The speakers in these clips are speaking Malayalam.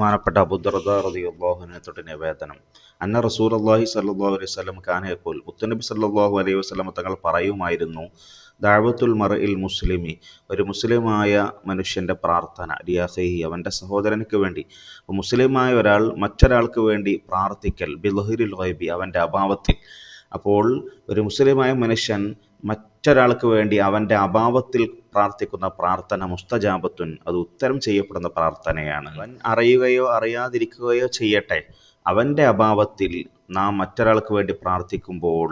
ബഹുമാനപ്പെട്ട അബുദർദ റളിയല്ലാഹുവിനെ തൊട്ട് നിവേദനം അന്ന റസൂൽ അള്ളാഹി സല്ലാഹു അലൈഹി വസല്ലം കാനയപ്പോൾ മുത്തനബി സല്ലാഹു അലൈഹി വസ്ലം തങ്ങൾ പറയുമായിരുന്നു ദാവത്തുൽ മറഇൽ മുസ്ലിമി. ഒരു മുസ്ലിമായ മനുഷ്യന്റെ പ്രാർത്ഥന ലിയാഹി അവന്റെ സഹോദരനക്ക് വേണ്ടി. മുസ്ലിമായ ഒരാൾ മറ്റൊരാൾക്ക് വേണ്ടി പ്രാർത്ഥിക്കൽ ബിൽഹിരിൽ വൈബി അവന്റെ അഭാവത്തിൽ. അപ്പോൾ ഒരു മുസ്ലിമായ മനുഷ്യൻ മറ്റൊരാൾക്ക് വേണ്ടി അവന്റെ അഭാവത്തിൽ പ്രാർത്ഥിക്കുന്ന പ്രാർത്ഥന മുസ്തജാബത്തുൻ അത് ഉത്തരം ചെയ്യപ്പെടുന്ന പ്രാർത്ഥനയാണ്. അവൻ അറിയുകയോ അറിയാതിരിക്കുകയോ ചെയ്യട്ടെ. അവന്റെ അഭാവത്തിൽ നാം മറ്റൊരാൾക്ക് വേണ്ടി പ്രാർത്ഥിക്കുമ്പോൾ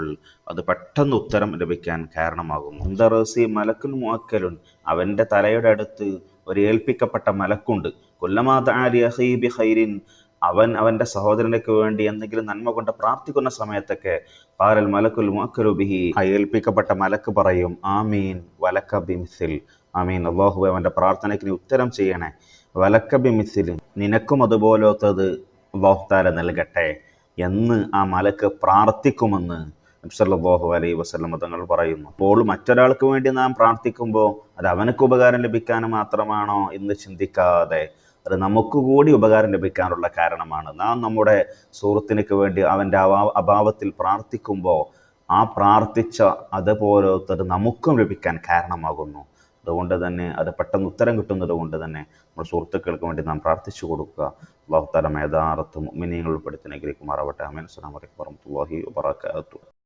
അത് പെട്ടെന്ന് ഉത്തരം ലഭിക്കാൻ കാരണമാകുന്നു. ദറസി മലക്കുൻ മുഅക്കലുൻ അവന്റെ തലയുടെ അടുത്ത് ഒരു ഏൽപ്പിക്കപ്പെട്ട മലക്കുണ്ട്. കൊല്ലമാദി ഖൈരിൻ അവൻ അവന്റെ സഹോദരനക്ക് വേണ്ടി എന്തെങ്കിലും നന്മ കൊണ്ട് പ്രാർത്ഥിക്കുന്ന സമയത്തൊക്കെ പാരൽ മലക്കുൽ മുഅക്കലുബിഹി ഏൽപ്പിക്കപ്പെട്ട മലക്ക് പറയും ആമീൻ വലക്ക ബിമിസിൽ. ആമീൻ. അള്ളാഹു അവന്റെ പ്രാർത്ഥനയ്ക്ക് ഉത്തരം ചെയ്യണേ. വലക്ക ബിമിസിൽ നിനക്കും അതുപോലത്തത് അള്ളാഹുത്താല നൽകട്ടെ എന്ന് ആ മലക്ക് പ്രാർത്ഥിക്കുമെന്ന് നബ്സല്ലാഹു അലൈ വസ്ലം തങ്ങൾ പറയുന്നു. അപ്പോൾ മറ്റൊരാൾക്ക് വേണ്ടി നാം പ്രാർത്ഥിക്കുമ്പോൾ അത് അവനക്ക് ഉപകാരം ലഭിക്കാൻ മാത്രമാണോ എന്ന് ചിന്തിക്കാതെ അത് നമുക്ക് കൂടി ഉപകാരം ലഭിക്കാനുള്ള കാരണമാണ്. നാം നമ്മുടെ സുഹൃത്തിനൊക്കെ വേണ്ടി അവന്റെ അഭാവത്തിൽ പ്രാർത്ഥിക്കുമ്പോൾ ആ പ്രാർത്ഥിച്ച അതുപോലത്തത് നമുക്കും ലഭിക്കാൻ കാരണമാകുന്നു. അതുകൊണ്ട് തന്നെ അത് പെട്ടെന്ന് ഉത്തരം കിട്ടുന്നത് കൊണ്ട് തന്നെ നമ്മുടെ സുഹൃത്തുക്കൾക്ക് വേണ്ടി നാം പ്രാർത്ഥിച്ചു കൊടുക്കുക. അള്ളാഹു തലം യഥാർത്ഥ മിനിങ്ങൾ ഉൾപ്പെടുത്തി അനുഗ്രഹിക്കുമാറാവട്ടെ. അമീൻ അസ്സാം വലൈക്കും വാഹമത്തല്ലാഹി വാബർക്കാത്തു